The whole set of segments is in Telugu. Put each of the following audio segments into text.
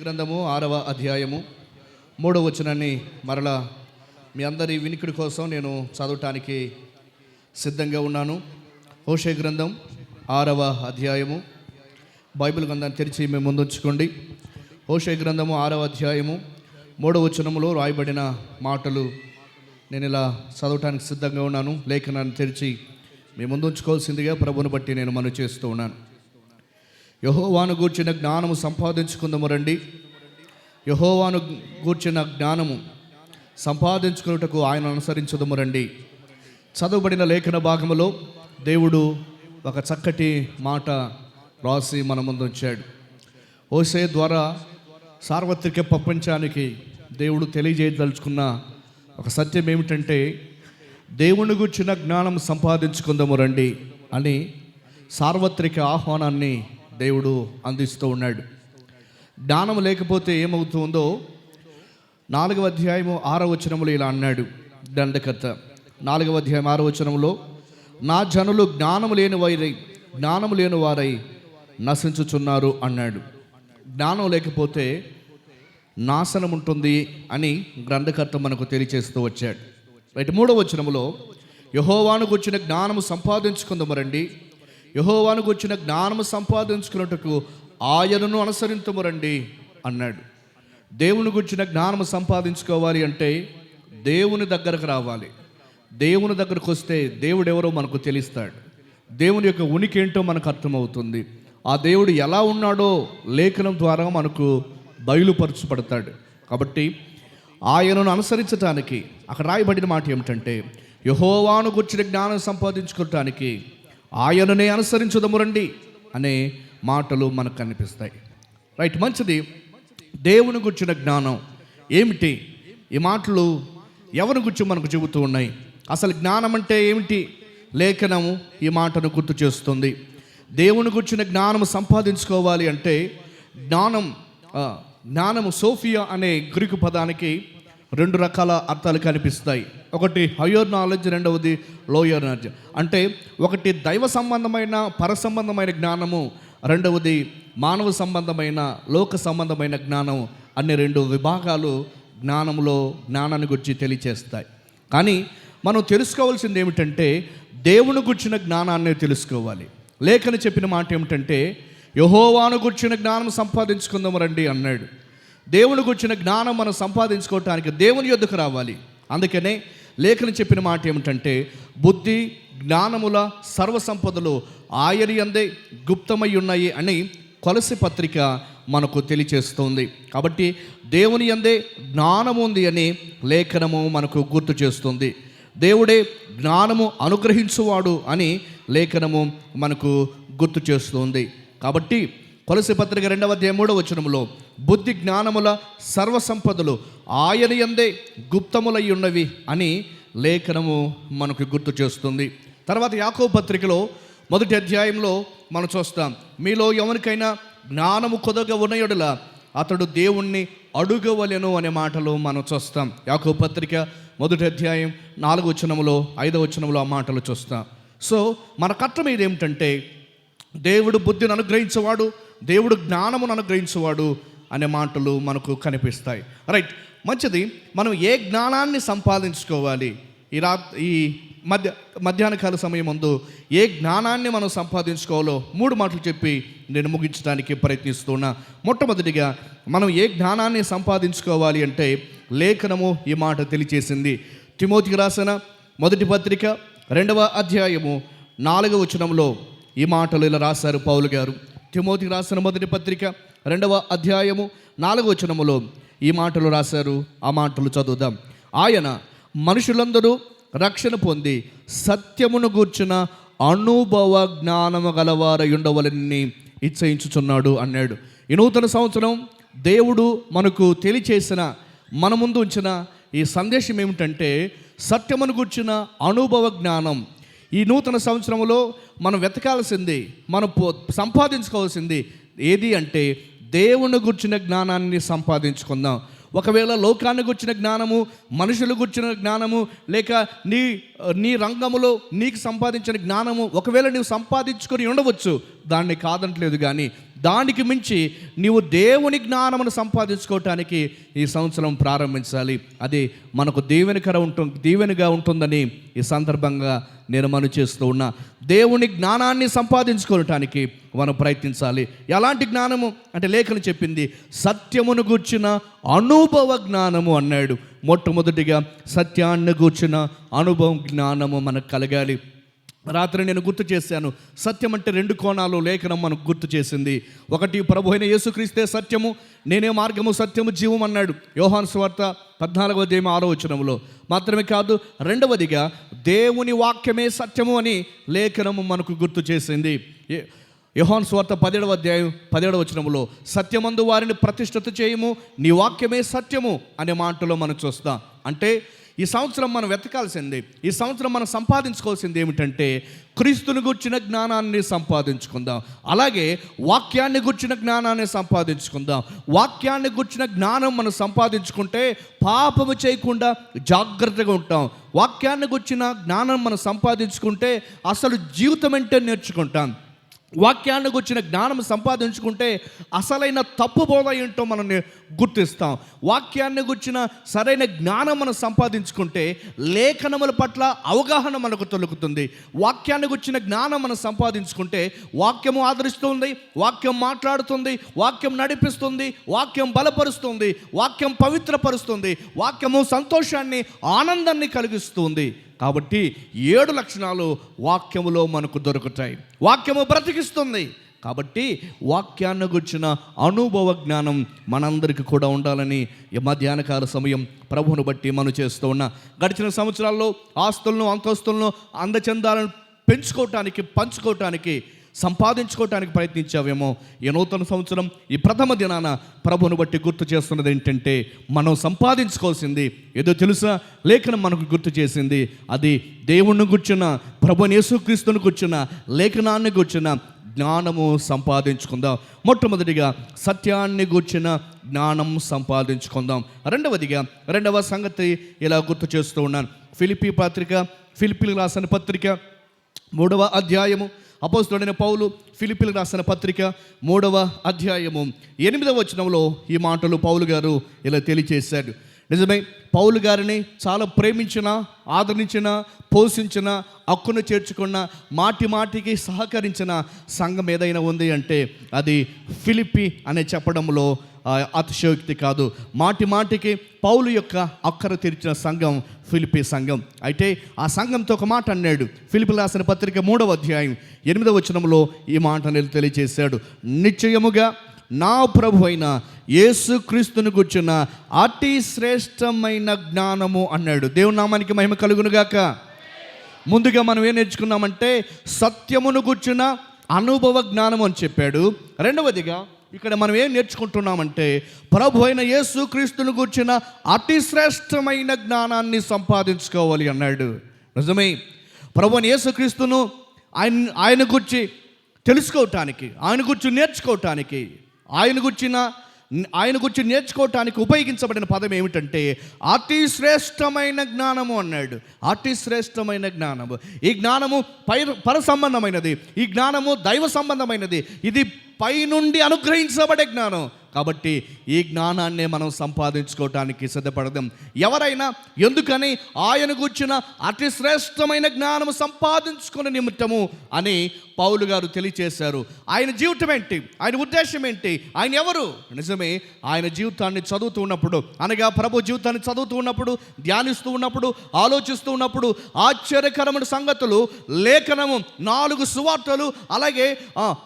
గ్రంథము ఆరవ అధ్యాయము మూడవ వచనాన్ని మరలా మీ అందరి వినికిడి కోసం నేను చదవటానికి సిద్ధంగా ఉన్నాను. హోషే గ్రంథం ఆరవ అధ్యాయము. బైబిల్ గ్రంథాన్ని తెరిచి మేము ముందుంచుకోండి హోషే గ్రంథము ఆరవ అధ్యాయము మూడవ వచనములో రాయబడిన మాటలు నేను ఇలా చదవటానికి సిద్ధంగా ఉన్నాను. లేఖనాన్ని తెరిచి మీ ముందుంచుకోవాల్సిందిగా ప్రభుని బట్టి నేను మనవి చేస్తూ ఉన్నాను. యహోవాను గూర్చిన జ్ఞానము సంపాదించుకుందాము రండి. యహోవాను గూర్చిన జ్ఞానము సంపాదించుకున్నటకు ఆయన అనుసరించదము రండి. చదువుబడిన లేఖన భాగంలో దేవుడు ఒక చక్కటి మాట రాసి మన ముందు ఉంచాడు. ఓసే ద్వారా సార్వత్రిక ప్రపంచానికి దేవుడు తెలియజేయదలుచుకున్న ఒక సత్యం ఏమిటంటే దేవుని గుర్చిన జ్ఞానం సంపాదించుకుందాము రండి అని సార్వత్రిక ఆహ్వానాన్ని దేవుడు అందిస్తూ ఉన్నాడు. జ్ఞానం లేకపోతే ఏమవుతుందో నాలుగవ అధ్యాయము ఆరో వచనములో ఇలా అన్నాడు దండకర్త. నాలుగవ అధ్యాయం ఆరో వచనంలో నా జనులు జ్ఞానము లేని వారై జ్ఞానము లేని వారై నశించుచున్నారు అన్నాడు. జ్ఞానం లేకపోతే నాశనం ఉంటుంది అని గ్రంథకర్త మనకు తెలియచేస్తూ వచ్చాడు. రైట్ మూడవ వచనంలో యహోవాను గుర్చిన జ్ఞానము సంపాదించుకుందామరండి యహోవాను గుర్చిన జ్ఞానము సంపాదించుకున్నట్టుకు ఆయనను అనుసరించమురండి అన్నాడు. దేవుని గుర్చిన జ్ఞానము సంపాదించుకోవాలి అంటే దేవుని దగ్గరకు రావాలి. దేవుని దగ్గరకు వస్తే దేవుడు ఎవరో మనకు తెలుస్తాడు. దేవుని యొక్క ఉనికి ఏంటో మనకు అర్థమవుతుంది. ఆ దేవుడు ఎలా ఉన్నాడో లేఖనం ద్వారా మనకు బయలుపరచబడతాడు. కాబట్టి ఆయనను అనుసరించటానికి అక్కడ రాయబడిన మాట ఏమిటంటే యహోవాను గుర్చిన జ్ఞానం సంపాదించుకోవటానికి ఆయననే అనుసరించుదము రండి అనే మాటలు మనకు కనిపిస్తాయి. రైట్ మంచిది. దేవుని గుర్చిన జ్ఞానం ఏమిటి? ఈ మాటలు ఎవరి గురించి మనకు చెబుతూ ఉన్నాయి? అసలు జ్ఞానం అంటే ఏమిటి? లేఖనము ఈ మాటను గుర్తు చేస్తుంది. దేవుని గుర్చిన జ్ఞానము సంపాదించుకోవాలి అంటే జ్ఞానం జ్ఞానము సోఫియా అనే గ్రీకు పదానికి రెండు రకాల అర్థాలు కనిపిస్తాయి ఒకటి హయ్యర్ నాలెడ్జ్ రెండవది లోయర్ నాలెడ్జ్ అంటే ఒకటి దైవ సంబంధమైన పర సంబంధమైన జ్ఞానము రెండవది మానవ సంబంధమైన లోక సంబంధమైన జ్ఞానం. అనే రెండు విభాగాలు జ్ఞానంలో జ్ఞానాన్ని గురించి తెలియచేస్తాయి. కానీ మనం తెలుసుకోవాల్సింది ఏమిటంటే దేవుని గుర్చిన జ్ఞానాన్ని తెలుసుకోవాలి. లేఖని చెప్పిన మాట ఏమిటంటే యహోవాను గుర్చిన జ్ఞానం సంపాదించుకుందాం రండి అన్నాడు. దేవుని గుర్చిన జ్ఞానం మనం సంపాదించుకోవటానికి దేవుని యొద్దకు రావాలి. అందుకనే లేఖని చెప్పిన మాట ఏమిటంటే బుద్ధి జ్ఞానముల సర్వసంపదలు ఆయరి ఆయని అందే గుప్తమై ఉన్నాయి అని కొలసి పత్రిక మనకు తెలియచేస్తుంది. కాబట్టి దేవుని అందే జ్ఞానము ఉంది అని లేఖనము మనకు గుర్తు చేస్తుంది. దేవుడే జ్ఞానము అనుగ్రహించువాడు అని లేఖనము మనకు గుర్తు చేస్తుంది. కాబట్టి కొలసి పత్రిక రెండవ అధ్యాయం మూడవ వచనములో బుద్ధి జ్ఞానముల సర్వసంపదలు ఆయన ఎందే గుప్తములై ఉన్నవి అని లేఖనము మనకు గుర్తు చేస్తుంది. తర్వాత యాకో పత్రికలో మొదటి అధ్యాయంలో మనం చూస్తాం. మీలో ఎవరికైనా జ్ఞానము కొదగా ఉన్నయడుల అతడు దేవుణ్ణి అడుగవలెను అనే మాటలు మనం చూస్తాం. యాకో పత్రిక మొదటి అధ్యాయం నాలుగు వచనములో ఐదవ వచనములో ఆ మాటలు చూస్తాం. సో మన కట్టం ఇది ఏమిటంటే దేవుడు బుద్ధిని అనుగ్రహించేవాడు దేవుడు జ్ఞానమును అనుగ్రహించేవాడు అనే మాటలు మనకు కనిపిస్తాయి. రైట్ మంచిది మనం ఏ జ్ఞానాన్ని సంపాదించుకోవాలి? ఈ రా ఈ మధ్య మధ్యాహ్న కాల సమయం ముందు ఏ జ్ఞానాన్ని మనం సంపాదించుకోవాలో మూడు మాటలు చెప్పి నేను ముగించడానికి ప్రయత్నిస్తున్నా. మొట్టమొదటిగా మనం ఏ జ్ఞానాన్ని సంపాదించుకోవాలి అంటే లేఖనము ఈ మాట తెలియచేసింది. తిమోతికి రాసిన మొదటి పత్రిక రెండవ అధ్యాయము నాలుగవ వచనంలో ఈ మాటలు ఇలా రాశారు పౌలు గారు. తిమోతికి రాసిన మొదటి పత్రిక రెండవ అధ్యాయము నాలుగవ చనములో ఈ మాటలు రాశారు. ఆ మాటలు చదువుదాం. ఆయన మనుషులందరూ రక్షణ పొంది సత్యమును గూర్చిన అనుభవ జ్ఞానము గలవారై ఉండవలని ఇచ్చయించుచున్నాడు అన్నాడు. ఈ నూతన సంవత్సరం దేవుడు మనకు తెలియచేసిన మన ముందు ఉంచిన ఈ సందేశం ఏమిటంటే సత్యమును గూర్చిన అనుభవ జ్ఞానం ఈ నూతన సంవత్సరంలో మనం వెతకాల్సింది మనం పో- సంపాదించుకోవాల్సింది ఏది అంటే దేవుని గుర్చిన జ్ఞానాన్ని సంపాదించుకుందాం. ఒకవేళ లోకాన్ని గుర్చిన జ్ఞానము మనుషులు గుర్చిన జ్ఞానము లేక నీ నీ రంగములో నీకు సంపాదించిన జ్ఞానము ఒకవేళ నీవు సంపాదించుకొని ఉండవచ్చు దాన్ని కాదంటలేదు కానీ దానికి మించి నీవు దేవుని జ్ఞానమును సంపాదించుకోవటానికి ఈ సంవత్సరం ప్రారంభించాలి. అది మనకు దీవెనకర ఉంటుంది దీవెనగా ఉంటుందని ఈ సందర్భంగా నేను మను చేస్తూ ఉన్నా. దేవుని జ్ఞానాన్ని సంపాదించుకోవటానికి మనం ప్రయత్నించాలి. ఎలాంటి జ్ఞానము? అంటే లేఖను చెప్పింది సత్యమును గూర్చిన అనుభవ జ్ఞానము అన్నాడు. మొట్టమొదటిగా సత్యాన్ని గూర్చిన అనుభవం జ్ఞానము మనకు కలగాలి. రాత్రి నేను గుర్తు చేశాను. సత్యం అంటే రెండు కోణాలు లేఖనం మనకు గుర్తు చేసింది. ఒకటి ప్రభు అయిన యేసుక్రీస్తే సత్యము నేనే మార్గము సత్యము జీవం అన్నాడు. యోహాన్ స్వార్త పద్నాలుగవ దేమ ఆరో వచనంలో మాత్రమే కాదు రెండవదిగా దేవుని వాక్యమే సత్యము అని లేఖనము మనకు గుర్తు చేసింది. యహోన్ స్వార్థ స్వార్త పదిహేడవ అధ్యాయం పదిహేడవ వచనములో సత్యమందు వారిని ప్రతిష్ఠిత చేయము నీ వాక్యమే సత్యము అనే మాటలో మనం చూస్తాం. అంటే ఈ సంవత్సరం మనం వెతకాల్సింది ఈ సంవత్సరం మనం సంపాదించుకోవాల్సింది ఏమిటంటే క్రీస్తుని గుర్చిన జ్ఞానాన్ని సంపాదించుకుందాం. అలాగే వాక్యాన్ని గుర్చిన జ్ఞానాన్ని సంపాదించుకుందాం. వాక్యాన్ని గుర్చిన జ్ఞానం మనం సంపాదించుకుంటే పాపము చేయకుండా జాగ్రత్తగా ఉంటాం. వాక్యాన్ని గుర్చిన జ్ఞానం మనం సంపాదించుకుంటే అసలు జీవితం అంటే నేర్చుకుంటాం. వాక్యానికి వచ్చిన జ్ఞానం సంపాదించుకుంటే అసలైన తప్పు బోధ ఏంటో మనం గుర్తిస్తాం. వాక్యాన్ని గుర్చిన సరైన జ్ఞానం మనం సంపాదించుకుంటే లేఖనముల పట్ల అవగాహన మనకు తొలుకుతుంది. వాక్యాన్ని గుర్చిన జ్ఞానం మనం సంపాదించుకుంటే వాక్యము ఆదరిస్తుంది వాక్యం మాట్లాడుతుంది వాక్యం నడిపిస్తుంది వాక్యం బలపరుస్తుంది వాక్యం పవిత్రపరుస్తుంది వాక్యము సంతోషాన్ని ఆనందాన్ని కలిగిస్తుంది. కాబట్టి ఏడు లక్షణాలు వాక్యములో మనకు దొరుకుతాయి. వాక్యము బ్రతికిస్తుంది. కాబట్టి వాక్యాన్ని గుర్చిన అనుభవ జ్ఞానం మనందరికీ కూడా ఉండాలని ఈ మధ్యాహ్నకాల సమయం ప్రభువును బట్టి మనం చేస్తూ ఉన్నా. గడిచిన సంవత్సరాల్లో ఆస్తులను అంతస్తులను అందచందాలను పెంచుకోవటానికి పంచుకోవటానికి సంపాదించుకోవటానికి ప్రయత్నించావేమో ఈ నూతన సంవత్సరం ఈ ప్రథమ దినాన ప్రభును బట్టి గుర్తు చేస్తున్నది ఏంటంటే మనం సంపాదించుకోవాల్సింది ఏదో తెలుసా? లేఖనం మనకు గుర్తు చేసింది అది దేవుణ్ణి గుర్చిన ప్రభు యేసుక్రీస్తుని గుర్చిన లేఖనాన్ని కూర్చున్న జ్ఞానము సంపాదించుకుందాం. మొట్టమొదటిగా సత్యాన్ని గూర్చిన జ్ఞానం సంపాదించుకుందాం. రెండవదిగా రెండవ సంగతి ఇలా గుర్తు చేస్తూ ఉన్నాను. ఫిలిపి పత్రిక ఫిలిపిలు రాసిన పత్రిక మూడవ అధ్యాయము అపోస్తుడైన పౌలు ఫిలిపిలు రాసిన పత్రిక మూడవ అధ్యాయము ఎనిమిదవ వచనంలో ఈ మాటలు పౌలు గారు ఇలా తెలియచేశాడు. నిజమే పౌలు గారిని చాలా ప్రేమించిన ఆదరించిన పోషించిన హక్కును చేర్చుకున్న మాటి మాటికి సహకరించిన సంఘం ఏదైనా ఉంది అంటే అది ఫిలిపి అనే చెప్పడంలో అతిశయోక్తి కాదు. మాటి మాటికి పౌలు యొక్క అక్కర తీర్చిన సంఘం ఫిలిపి సంఘం. అయితే ఆ సంఘంతో ఒక మాట అన్నాడు. ఫిలిపి రాసిన పత్రిక మూడవ అధ్యాయం ఎనిమిదవ వచనంలో ఈ మాట తెలియజేశాడు. నిశ్చయముగా నా ప్రభు అయిన యేసు క్రీస్తుని కూర్చున్న అతి శ్రేష్టమైన జ్ఞానము అన్నాడు. దేవుని నామానికి మహిమ కలుగునుగాక. ముందుగా మనం ఏం నేర్చుకున్నామంటే సత్యమును కూర్చున్న అనుభవ జ్ఞానము అని చెప్పాడు. రెండవదిగా ఇక్కడ మనం ఏం నేర్చుకుంటున్నామంటే ప్రభు అయిన యేసు క్రీస్తుని కూర్చిన అతి శ్రేష్టమైన జ్ఞానాన్ని సంపాదించుకోవాలి అన్నాడు. నిజమే. ప్రభు అయిన యేసుక్రీస్తును ఆయన ఆయన గురించి తెలుసుకోవటానికి ఆయన గురించి నేర్చుకోవటానికి ఆయన గురించిన ఆయన గురించి నేర్చుకోవటానికి ఉపయోగించబడిన పదం ఏమిటంటే అతి శ్రేష్టమైన జ్ఞానము అన్నాడు. అతి శ్రేష్టమైన జ్ఞానము. ఈ జ్ఞానము పై పర సంబంధమైనది ఈ జ్ఞానము దైవ సంబంధమైనది ఇది పైనుండి అనుగ్రహించబడే జ్ఞానం. కాబట్టి ఈ జ్ఞానాన్నే మనం సంపాదించుకోవటానికి సిద్ధపడదాం. ఎవరైనా ఎందుకని ఆయన కూర్చున్న అతి శ్రేష్టమైన జ్ఞానము సంపాదించుకునే నిమిత్తము అని పౌలు గారు తెలియచేశారు. ఆయన జీవితం ఏంటి? ఆయన ఉద్దేశం ఏంటి? ఆయన ఎవరు? నిజమే ఆయన జీవితాన్ని చదువుతూ ఉన్నప్పుడు అనగా ప్రభు జీవితాన్ని చదువుతూ ఉన్నప్పుడు ధ్యానిస్తూ ఉన్నప్పుడు ఆలోచిస్తూ ఉన్నప్పుడు ఆశ్చర్యకరమైన సంగతులు లేఖనము నాలుగు సువార్తలు అలాగే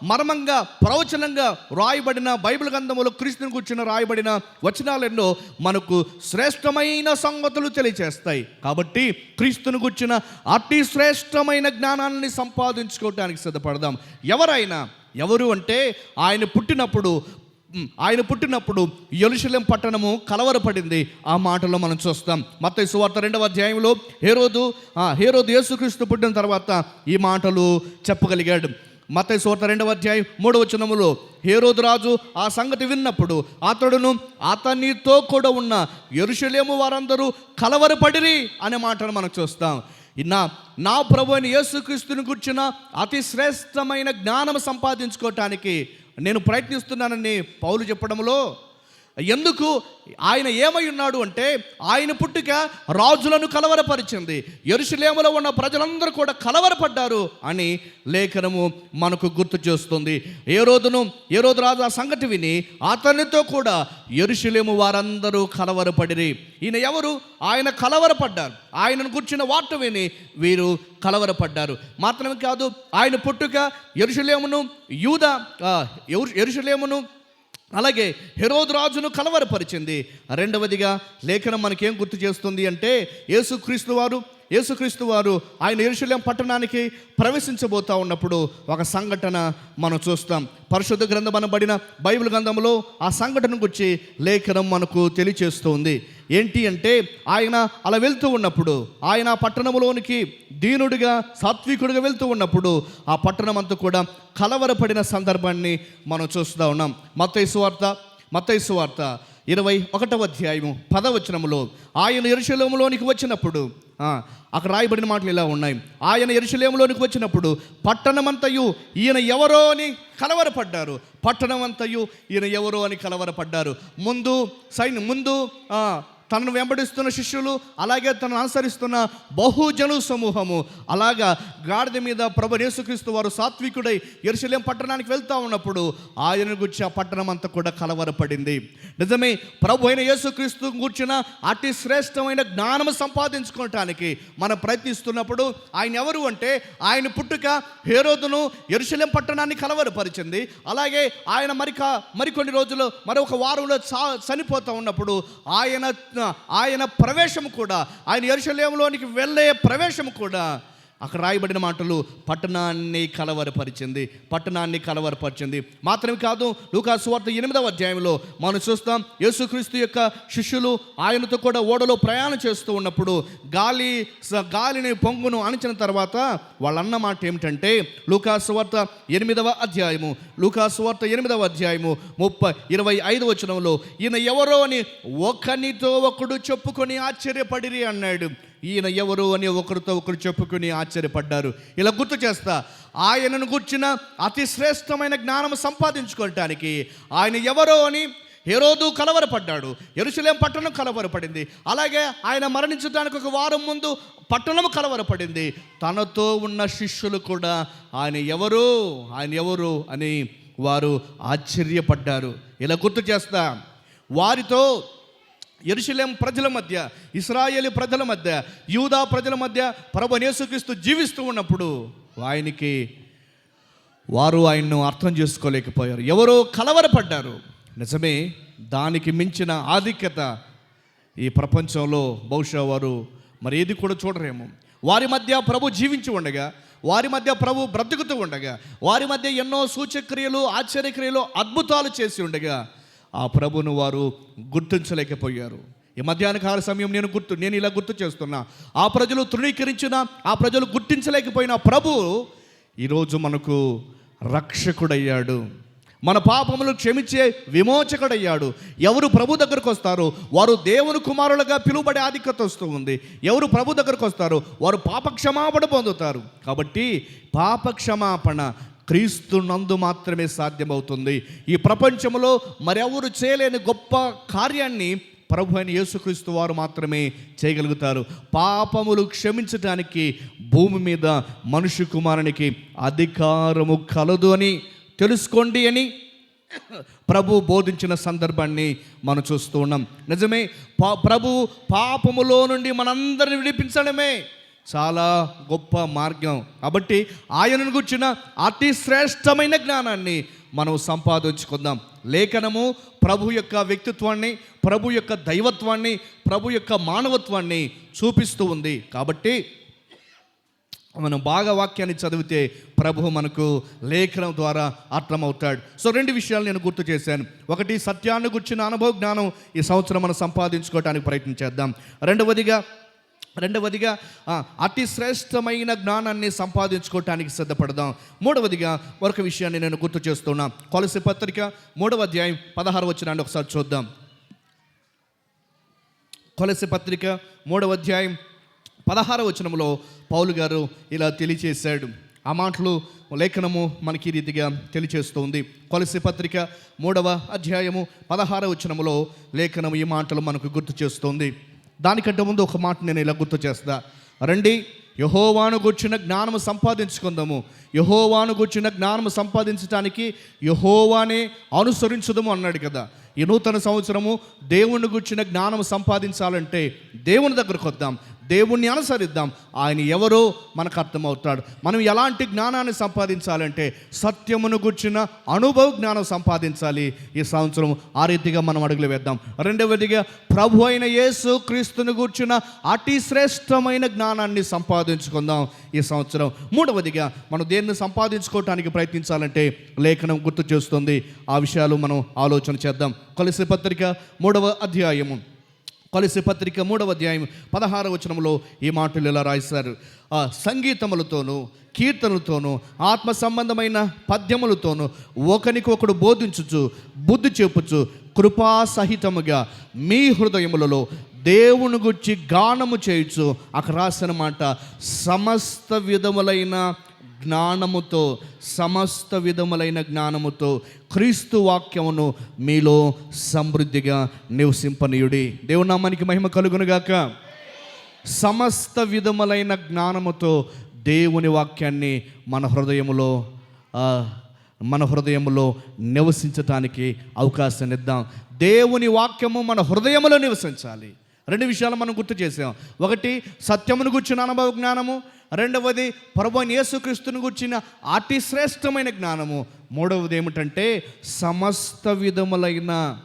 మర్మంగా ప్రవ ప్రవచనంగా రాయబడిన బైబిల్ గ్రంథములో క్రీస్తుని కూర్చున్న రాయబడిన వచనాలెన్నో మనకు శ్రేష్టమైన సంగతులు తెలియచేస్తాయి. కాబట్టి క్రీస్తుని కూర్చున్న అతి శ్రేష్టమైన జ్ఞానాన్ని సంపాదించుకోవటానికి సిద్ధపడదాం. ఎవరైనా ఎవరు అంటే ఆయన పుట్టినప్పుడు ఆయన పుట్టినప్పుడు యెరూషలేం పట్టణము కలవరపడింది. ఆ మాటలో మనం చూస్తాం. మత సువార్త రెండవ అధ్యాయంలో హేరోదు హేరోదు యేసుక్రీస్తు పుట్టిన తర్వాత ఈ మాటలు చెప్పగలిగాడు. మత్తయి సువార్త రెండవ అధ్యాయం మూడవ వచనములో హేరోదు రాజు ఆ సంగతి విన్నప్పుడు అతడును అతనితో కూడా ఉన్న యెరూషలేము వారందరూ కలవరపడిరి అనే మాటను మనం చూస్తాం. నా నా ప్రభు అని యేసుక్రీస్తుని కూర్చున్న అతి శ్రేష్టమైన జ్ఞానం సంపాదించుకోవటానికి నేను ప్రయత్నిస్తున్నానని పౌలు చెప్పడంలో ఎందుకు? ఆయన ఏమై ఉన్నాడు అంటే ఆయన పుట్టుక రాజులను కలవరపరిచింది. ఎరుషులేములో ఉన్న ప్రజలందరూ కూడా కలవరపడ్డారు అని లేఖనము మనకు గుర్తు చేస్తుంది. ఏ రోజును ఏ రోజు రాజు ఆ సంగతి విని అతనితో కూడా ఎరుషులేము వారందరూ కలవరపడిరి. ఈయన ఎవరు? ఆయన కలవరపడ్డారు. ఆయనను కూర్చున్న వార్త విని వీరు కలవరపడ్డారు. మాత్రమే కాదు ఆయన పుట్టుక ఎరుషులేమును యూద ఎరు- ఎరుషులేమును అలాగే హెరోదు రాజును కలవరపరిచింది. రెండవదిగా లేఖనం మనకేం గుర్తు చేస్తుంది అంటే యేసుక్రీస్తు వారు యేసుక్రీస్తు వారు ఆయన ఎరుశల్యం పట్టణానికి ప్రవేశించబోతా ఉన్నప్పుడు ఒక సంఘటన మనం చూస్తాం. పరిశుద్ధ గ్రంథం అనబడిన బైబిల్ గ్రంథంలో ఆ సంఘటన గురించి లేఖనం మనకు తెలియచేస్తుంది. ఏంటి అంటే ఆయన అలా వెళ్తూ ఉన్నప్పుడు ఆయన పట్టణంలోనికి దీనుడిగా సాత్వికుడిగా వెళ్తూ ఉన్నప్పుడు ఆ పట్టణం అంతా కూడా కలవరపడిన సందర్భాన్ని మనం చూస్తూ ఉన్నాం. మత్తైసు వార్త మత్తైసు వార్త ఇరవై ఒకటవ అధ్యాయము పదవచనములో ఆయన ఎరుశలేములోనికి వచ్చినప్పుడు అక్కడ రాయబడిన మాటలు ఇలా ఉన్నాయి. ఆయన ఎరుశలేములోనికి వచ్చినప్పుడు పట్టణమంతయు ఈయన ఎవరో అని కలవరపడ్డారు. పట్టణమంతయు ఈయన ఎవరో అని కలవరపడ్డారు. ముందు సైన్ ముందు తనను వెంబడిస్తున్న శిష్యులు అలాగే తనను అనుసరిస్తున్న బహుజను సమూహము. అలాగా గాడిద మీద ప్రభు యేసుక్రీస్తు వారు సాత్వికుడై ఎరుసలేం పట్టణానికి వెళ్తూ ఉన్నప్పుడు ఆయన గురించి ఆ పట్టణం అంతా కూడా కలవరపడింది. నిజమే ప్రభు అయిన యేసుక్రీస్తు కూర్చున్న అతి శ్రేష్టమైన జ్ఞానం సంపాదించుకోవటానికి మనం ప్రయత్నిస్తున్నప్పుడు ఆయన ఎవరు అంటే ఆయన పుట్టుక హేరోదును ఎరుసలేం పట్టణాన్ని కలవరపరిచింది. అలాగే ఆయన మరిక మరికొన్ని రోజులు మరొక వారంలో చా చనిపోతూ ఉన్నప్పుడు ఆయన ఆయన ప్రవేశం కూడా ఆయన ఎరుశలేములోనికి వెళ్ళే ప్రవేశం కూడా అక్కడ రాయబడిన మాటలు పట్టణాన్ని కలవరపరిచింది పట్టణాన్ని కలవరపరిచింది. మాత్రమే కాదు లూకా సువార్త ఎనిమిదవ అధ్యాయంలో మనం చూస్తాం యేసుక్రీస్తు యొక్క శిష్యులు ఆయనతో కూడా ఓడలో ప్రయాణం చేస్తూ ఉన్నప్పుడు గాలి స- గాలిని పొంగును అణిచిన తర్వాత వాళ్ళన్న మాట ఏమిటంటే లూకా సువార్త ఎనిమిదవ అధ్యాయము లూకా సువార్త ఎనిమిదవ అధ్యాయము ముప్పై ఇరవై ఐదు వచనంలో ఈయన ఎవరో అని ఒకనితో ఒకడు చెప్పుకొని ఆశ్చర్యపడిరి అన్నాడు. ఈయన ఎవరు అని ఒకరితో ఒకరు చెప్పుకుని ఆశ్చర్యపడ్డారు. ఇలా గుర్తు చేస్తా ఆయనను గుర్చిన అతి శ్రేష్టమైన జ్ఞానం సంపాదించుకోవటానికి ఆయన ఎవరో అని హెరోదు కలవరపడ్డాడు ఎరుసలేం పట్టణం కలవరపడింది. అలాగే ఆయన మరణించడానికి ఒక వారం ముందు పట్టణం కలవరపడింది. తనతో ఉన్న శిష్యులు కూడా ఆయన ఎవరు ఆయన ఎవరు అని వారు ఆశ్చర్యపడ్డారు. ఇలా గుర్తు చేస్తా వారితో ఎరుశలేం ప్రజల మధ్య ఇస్రాయేలీ ప్రజల మధ్య యూదా ప్రజల మధ్య ప్రభునేసుక్రీస్తు జీవిస్తూ ఉన్నప్పుడు ఆయనకి వారు ఆయన్ను అర్థం చేసుకోలేకపోయారు. ఎవరో కలవరపడ్డారు. నిజమే దానికి మించిన ఆధిక్యత ఈ ప్రపంచంలో బహుశా వారు మరి ఏది కూడా చూడరేమో. వారి మధ్య ప్రభు జీవించి ఉండగా వారి మధ్య ప్రభు బ్రతుకుతూ ఉండగా వారి మధ్య ఎన్నో సూచక్రియలు ఆశ్చర్యక్రియలు అద్భుతాలు చేసి ఉండగా ఆ ప్రభును వారు గుర్తించలేకపోయారు. ఈ మధ్యాహ్న కాల సమయం నేను గుర్తు నేను ఇలా గుర్తు చేస్తున్నా. ఆ ప్రజలు తృణీకరించిన ఆ ప్రజలు గుర్తించలేకపోయిన ప్రభు ఈరోజు మనకు రక్షకుడయ్యాడు. మన పాపములు క్షమించే విమోచకుడయ్యాడు. ఎవరు ప్రభు దగ్గరకు వస్తారో వారు దేవుని కుమారులుగా పిలువబడే ఆధిక్యత వస్తూ ఉంది. ఎవరు ప్రభు దగ్గరకు వస్తారో వారు పాప క్షమాపణ పొందుతారు. కాబట్టి పాప క్షమాపణ క్రీస్తు నందు మాత్రమే సాధ్యమవుతుంది. ఈ ప్రపంచంలో మరెవరు చేయలేని గొప్ప కార్యాన్ని ప్రభు అయిన యేసుక్రీస్తు వారు మాత్రమే చేయగలుగుతారు. పాపములు క్షమించటానికి భూమి మీద మనుషు కుమారునికి అధికారము కలదు అని తెలుసుకోండి అని ప్రభు బోధించిన సందర్భాన్ని మనం చూస్తూ ఉన్నాం. నిజమే పా ప్రభు పాపములో నుండి మనందరిని విడిపించడమే. చాలా గొప్ప మార్గం. కాబట్టి ఆయనను గుర్చిన అతి శ్రేష్టమైన జ్ఞానాన్ని మనం సంపాదించుకుందాం. లేఖనము ప్రభు యొక్క వ్యక్తిత్వాన్ని ప్రభు యొక్క దైవత్వాన్ని ప్రభు యొక్క మానవత్వాన్ని చూపిస్తూ ఉంది. కాబట్టి మనం బాగా వాక్యాన్ని చదివితే ప్రభు మనకు లేఖనం ద్వారా అర్థమవుతాడు. సో రెండు విషయాలు నేను గుర్తు చేశాను. ఒకటి సత్యాన్ని గుర్చిన అనుభవ జ్ఞానం ఈ సంవత్సరం మనం సంపాదించుకోవడానికి ప్రయత్నం చేద్దాం. రెండవదిగా రెండవదిగా అతి శ్రేష్టమైన జ్ఞానాన్ని సంపాదించుకోవటానికి సిద్ధపడదాం. మూడవదిగా మరొక విషయాన్ని నేను గుర్తు చేస్తున్నా. కొలసి పత్రిక మూడవ అధ్యాయం పదహారు వచ్చినాన్ని ఒకసారి చూద్దాం. కొలసి పత్రిక మూడవ అధ్యాయం పదహార వచనంలో పౌలు గారు ఇలా తెలియచేశాడు. ఆ మాటలు లేఖనము మనకి ఈ రీతిగా తెలియచేస్తుంది. కొలసి పత్రిక మూడవ అధ్యాయము పదహార వచనములో లేఖనము ఈ మాటలు మనకు గుర్తు చేస్తుంది. దానికంటే ముందు ఒక మాట నేను ఇలా గుర్తు చేస్తా. రండి యహోవాను గుర్చిన జ్ఞానము సంపాదించుకుందాము. యహోవాను గుర్చిన జ్ఞానము సంపాదించడానికి యహోవానే అనుసరించుదము అన్నాడు కదా. ఈ నూతన సంవత్సరము దేవుని గుర్చిన జ్ఞానం సంపాదించాలంటే దేవుని దగ్గరకు వద్దాం. దేవుణ్ణి అనుసరిద్దాం. ఆయన ఎవరో మనకు అర్థమవుతాడు. మనం ఎలాంటి జ్ఞానాన్ని సంపాదించాలంటే సత్యమును గుర్చిన అనుభవ జ్ఞానం సంపాదించాలి. ఈ సంవత్సరం ఆ రీతిగా మనం అడుగులు వేద్దాం. రెండవదిగా ప్రభు అయిన యేసు క్రీస్తుని గుర్చిన అతి శ్రేష్టమైన జ్ఞానాన్ని సంపాదించుకుందాం ఈ సంవత్సరం. మూడవదిగా మనం దేన్ని సంపాదించుకోవటానికి ప్రయత్నించాలంటే లేఖనం గుర్తు చేస్తుంది. ఆ విషయాలు మనం ఆలోచన చేద్దాం. కలిసి పత్రిక మూడవ అధ్యాయము. కొలసి పత్రిక మూడవ అధ్యాయం పదహార వచనంలో ఈ మాటలు ఇలా రాశారు సంగీతములతోనూ కీర్తనలతోనూ ఆత్మ సంబంధమైన పద్యములతోనూ ఒకరికొకడు ఒకడు బోధించుచు బుద్ధి చెప్పుచు కృపాసహితముగా మీ హృదయములలో దేవుని గురించి గానము చేయొచ్చు అక్కడ రాసిన మాట సమస్త విధములైన జ్ఞానముతో సమస్త విధములైన జ్ఞానముతో క్రీస్తు వాక్యమును మీలో సమృద్ధిగా నివసింపనీయుడి. దేవునామానికి మహిమ కలుగునుగాక. సమస్త విధములైన జ్ఞానముతో దేవుని వాక్యాన్ని మన హృదయములో మన హృదయములో నివసించటానికి అవకాశం ఇద్దాం. దేవుని వాక్యము మన హృదయములో నివసించాలి. రెండు విషయాలు మనం గుర్తు చేసాం. ఒకటి సత్యమును గుర్చిన అనుభవ జ్ఞానము. రెండవది ప్రభు యేసుక్రీస్తుని గుర్చిన అతి శ్రేష్టమైన జ్ఞానము. మూడవది ఏమిటంటే సమస్త విధములైన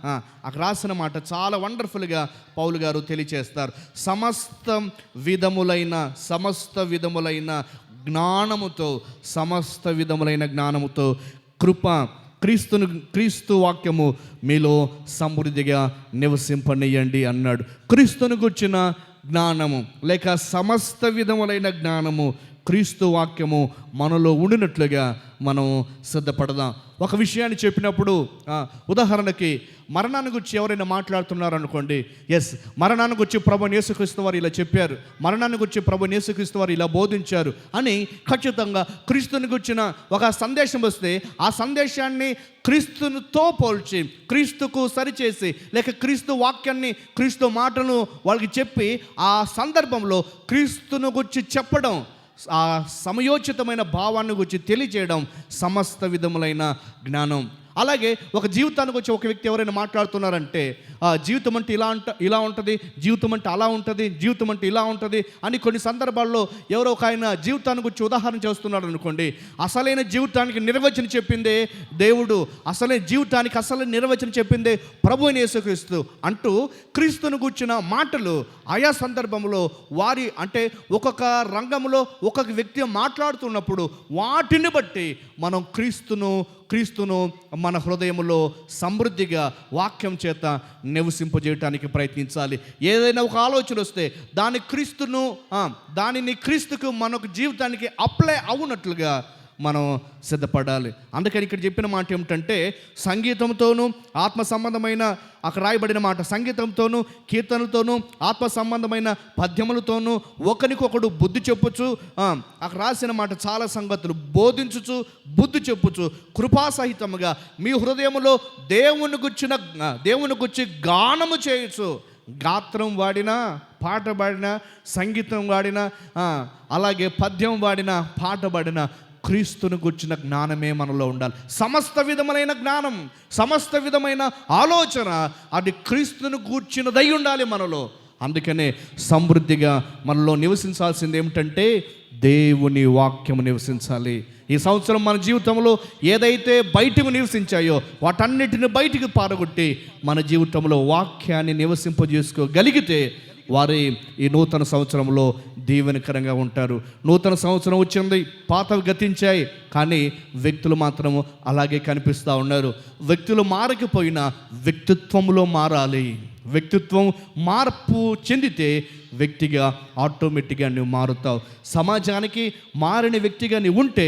అక్కడ రాసిన మాట చాలా వండర్ఫుల్గా పౌలు గారు తెలియచేస్తారు. సమస్త విధములైన సమస్త విధములైన జ్ఞానముతో సమస్త విధములైన జ్ఞానముతో కృప క్రీస్తును క్రీస్తు వాక్యము మీలో సమృద్ధిగా నివసింపనియండి అన్నాడు. క్రీస్తును గుర్చిన జ్ఞానము లేక సమస్త విధములైన జ్ఞానము క్రీస్తు వాక్యము మనలో ఉండినట్లుగా మనం సిద్ధపడదాం. ఒక విషయాన్ని చెప్పినప్పుడు ఉదాహరణకి మరణాన్ని గురించి ఎవరైనా మాట్లాడుతున్నారు అనుకోండి ఎస్ మరణాన్ని గురించి ప్రభు నేసుక్రీస్తు వారు ఇలా చెప్పారు మరణాన్ని గురించి ప్రభు యేసుక్రీస్తు వారు ఇలా బోధించారు అని ఖచ్చితంగా క్రీస్తుని గురించిన ఒక సందేశం వస్తే ఆ సందేశాన్ని క్రీస్తునితో పోల్చి క్రీస్తుకు సరిచేసి లేక క్రీస్తు వాక్యాన్ని క్రీస్తు మాటను వాళ్ళకి చెప్పి ఆ సందర్భంలో క్రీస్తును గురించి చెప్పడం ఆ సమయోచితమైన భావాన్ని గురించి తెలియజేయడం సమస్త విధములైన జ్ఞానం. అలాగే ఒక జీవితానికి వచ్చి ఒక వ్యక్తి ఎవరైనా మాట్లాడుతున్నారంటే ఆ జీవితం అంటే ఇలా అంట ఇలా ఉంటుంది జీవితం అంటే అలా ఉంటుంది జీవితం అంటే ఇలా ఉంటుంది అని కొన్ని సందర్భాల్లో ఎవరో ఒక ఆయన జీవితానికి వచ్చి ఉదాహరణ చేస్తున్నాడు అనుకోండి అసలైన జీవితానికి నిర్వచనం చెప్పిందే దేవుడు అసలైన జీవితానికి అసలు నిర్వచనం చెప్పిందే ప్రభు అయిన యేసుక్రీస్తు అంటూ క్రీస్తును కూర్చున్న మాటలు ఆయా సందర్భంలో వారి అంటే ఒక్కొక్క రంగంలో ఒక్కొక్క వ్యక్తి మాట్లాడుతున్నప్పుడు వాటిని బట్టి మనం క్రీస్తును క్రీస్తును మన హృదయంలో సమృద్ధిగా వాక్యం చేత నివసింపజేయటానికి ప్రయత్నించాలి. ఏదైనా ఒక ఆలోచన వస్తే దాని క్రీస్తును దానిని క్రీస్తుకు మనకు జీవితానికి అప్లై అవునట్లుగా మనం సిద్ధపడాలి. అందుకని ఇక్కడ చెప్పిన మాట ఏమిటంటే సంగీతంతోనూ ఆత్మ సంబంధమైన అక్కడ రాయబడిన మాట సంగీతంతోనూ కీర్తనలతోనూ ఆత్మ సంబంధమైన పద్యములతోనూ ఒకరికొకడు బుద్ధి చెప్పుచు అక్కడ రాసిన మాట చాలా సంగతులు. బోధించుచు బుద్ధి చెప్పుచు కృపాసహితముగా మీ హృదయంలో దేవుని గుచ్చిన దేవుని గుచ్చి గానము చేయొచ్చు గాత్రం వాడినా పాట పాడినా సంగీతం వాడినా అలాగే పద్యం వాడినా పాట పాడినా క్రీస్తును గుర్చిన జ్ఞానమే మనలో ఉండాలి. సమస్త విధములైన జ్ఞానం సమస్త విధమైన ఆలోచన అది క్రీస్తును గూర్చినదై ఉండాలి మనలో. అందుకనే సమృద్ధిగా మనలో నివసించాల్సింది ఏమిటంటే దేవుని వాక్యము నివసించాలి. ఈ సంవత్సరం మన జీవితంలో ఏదైతే బయటకు నివసించాయో వాటన్నిటిని బయటికి పారగొట్టి మన జీవితంలో వాక్యాన్ని నివసింపజేసుకోగలిగితే వారి ఈ నూతన సంవత్సరంలో దీవెనకరంగా ఉంటారు. నూతన సంవత్సరం వచ్చింది పాతవి గతించాయి కానీ వ్యక్తులు మాత్రం అలాగే కనిపిస్తూ ఉన్నారు. వ్యక్తులు మారకపోయినా వ్యక్తిత్వంలో మారాలి. వ్యక్తిత్వం మార్పు చెందితే వ్యక్తిగా ఆటోమేటిక్గా నువ్వు మారుతావు. సమాజానికి మారిన వ్యక్తిగా నువ్వు ఉంటే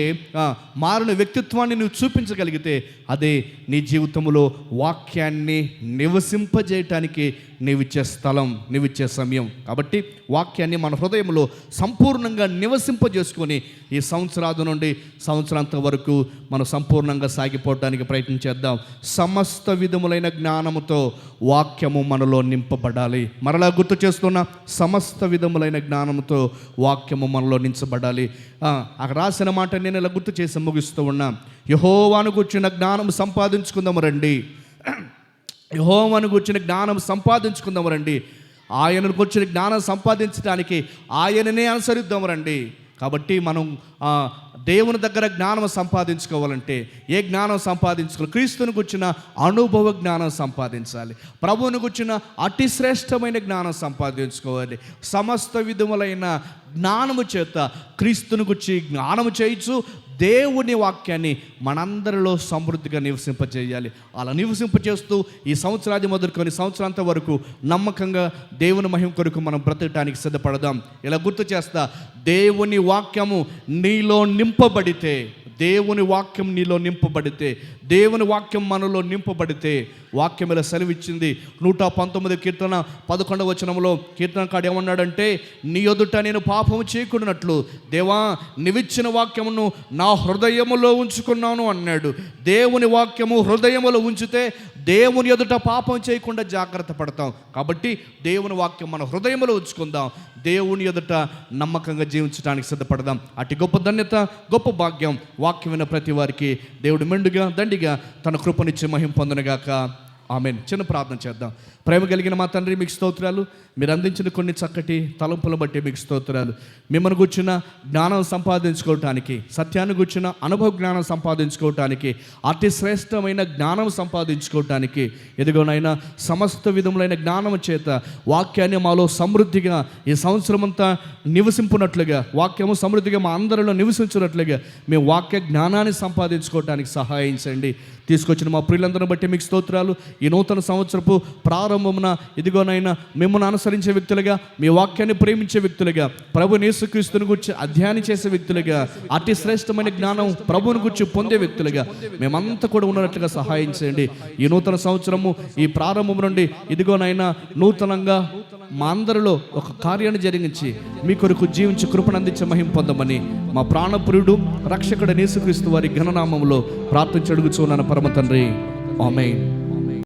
మారిన వ్యక్తిత్వాన్ని నువ్వు చూపించగలిగితే అదే నీ జీవితంలో వాక్యాన్ని నివసింపజేయటానికి నీవిచ్చే స్థలం నీవిచ్చే సమయం. కాబట్టి వాక్యాన్ని మన హృదయంలో సంపూర్ణంగా నివసింపజేసుకొని ఈ సంవత్సరాది నుండి సంవత్సరాంత వరకు మనం సంపూర్ణంగా సాగిపోవడానికి ప్రయత్నం చేద్దాం. సమస్త విధములైన జ్ఞానముతో వాక్యము మనలో నింపబడాలి. మరలా గుర్తు చేస్తున్న సమస్త విధములైన జ్ఞానముతో వాక్యము మనలో నించబడాలి. అక్కడ రాసిన మాట నేను ఇలా గుర్తు చేసి ముగిస్తూ ఉన్నా. యహోవాను కూర్చున్న జ్ఞానం సంపాదించుకుందాము రండి. యహోవాను కూర్చున్న జ్ఞానం సంపాదించుకుందాం రండి. ఆయనను కూర్చుని జ్ఞానం సంపాదించడానికి ఆయననే అనుసరిద్దాం రండి. కాబట్టి మనం దేవుని దగ్గర జ్ఞానం సంపాదించుకోవాలంటే ఏ జ్ఞానం సంపాదించుకోవాలి? క్రీస్తుని కూర్చున్న అనుభవ జ్ఞానం సంపాదించాలి. ప్రభువుని కూర్చున్న అతి శ్రేష్టమైన జ్ఞానం సంపాదించుకోవాలి. సమస్త విధములైన జ్ఞానము చేత క్రీస్తుని గుర్చి జ్ఞానము చేయొచ్చు దేవుని వాక్యాన్ని మనందరిలో సమృద్ధిగా నివసింపచేయాలి. అలా నివసింపచేస్తూ ఈ సంవత్సరాది మొదలుకొని సంవత్సరాంత వరకు నమ్మకంగా దేవుని మహిమ కొరకు మనం బ్రతకటానికి సిద్ధపడదాం. ఇలా గుర్తు చేస్తా దేవుని వాక్యము నీలో నింపబడితే దేవుని వాక్యం నీలో నింపబడితే దేవుని వాక్యం మనలో నింపబడితే వాక్యం ఇలా సెలవిచ్చింది నూట పంతొమ్మిది కీర్తన పదకొండవ వచనంలో. కీర్తనకాడు ఏమన్నాడంటే నీ ఎదుట నేను పాపము చేయకుడినట్లు దేవా నివిచ్చిన వాక్యమును నా హృదయములో ఉంచుకున్నాను అన్నాడు. దేవుని వాక్యము హృదయములో ఉంచితే దేవుని ఎదుట పాపం చేయకుండా జాగ్రత్త పడతాం. కాబట్టి దేవుని వాక్యం మన హృదయంలో ఉంచుకుందాం. దేవుని ఎదుట నమ్మకంగా జీవించడానికి సిద్ధపడదాం. అటు గొప్ప ధన్యత గొప్ప భాగ్యం వాక్యమైన ప్రతి వారికి. దేవుడు మెండుగా దండిగా తన కృపనిచ్చి మహిం పొందనగాక. ఆమెను. చిన్న ప్రార్థన చేద్దాం. ప్రేమ కలిగిన మా తండ్రి మీకు స్తోత్రాలు. మీరు అందించిన కొన్ని చక్కటి తలంపుల బట్టి మీకు స్తోత్రాలు. మిమ్మల్ని కూర్చున్న జ్ఞానం సంపాదించుకోవటానికి సత్యాన్ని కూర్చున్న అనుభవ జ్ఞానం సంపాదించుకోవటానికి అతి శ్రేష్టమైన జ్ఞానం సంపాదించుకోవటానికి ఎదుగునైనా సమస్త విధములైన జ్ఞానం చేత వాక్యాన్ని మాలో సమృద్ధిగా ఈ సంవత్సరం అంతా నివసింపునట్లుగా వాక్యము సమృద్ధిగా మా అందరిలో నివసించినట్లుగా మేము వాక్య జ్ఞానాన్ని సంపాదించుకోవటానికి సహాయించండి. తీసుకొచ్చిన మా ప్రియులందరిని బట్టి మీకు స్తోత్రాలు. ఈ నూతన సంవత్సరపు ప్రారంభమున ఇదిగోనైనా మిమ్మల్ని అనుసరించే వ్యక్తులుగా మీ వాక్యాన్ని ప్రేమించే వ్యక్తులుగా ప్రభు యేసుక్రీస్తుని గురించి అధ్యయనం చేసే వ్యక్తులుగా అతి శ్రేష్టమైన జ్ఞానం ప్రభువుని గురించి పొందే వ్యక్తులుగా మేమంతా కూడా ఉన్నట్లుగా సహాయం చేయండి. ఈ నూతన సంవత్సరము ఈ ప్రారంభం నుండి ఇదిగోనైనా నూతనంగా మా అందరిలో ఒక కార్యాన్ని జరిగించి మీ కొరకు జీవించి కృపను అందించే మహిం పొందమని మా ప్రాణప్రియుడు రక్షకుడు నేసుక్రీస్తు వారి ఘననామంలో ప్రార్థించడుగుచున్నాను పరమ తండ్రి. ఆమె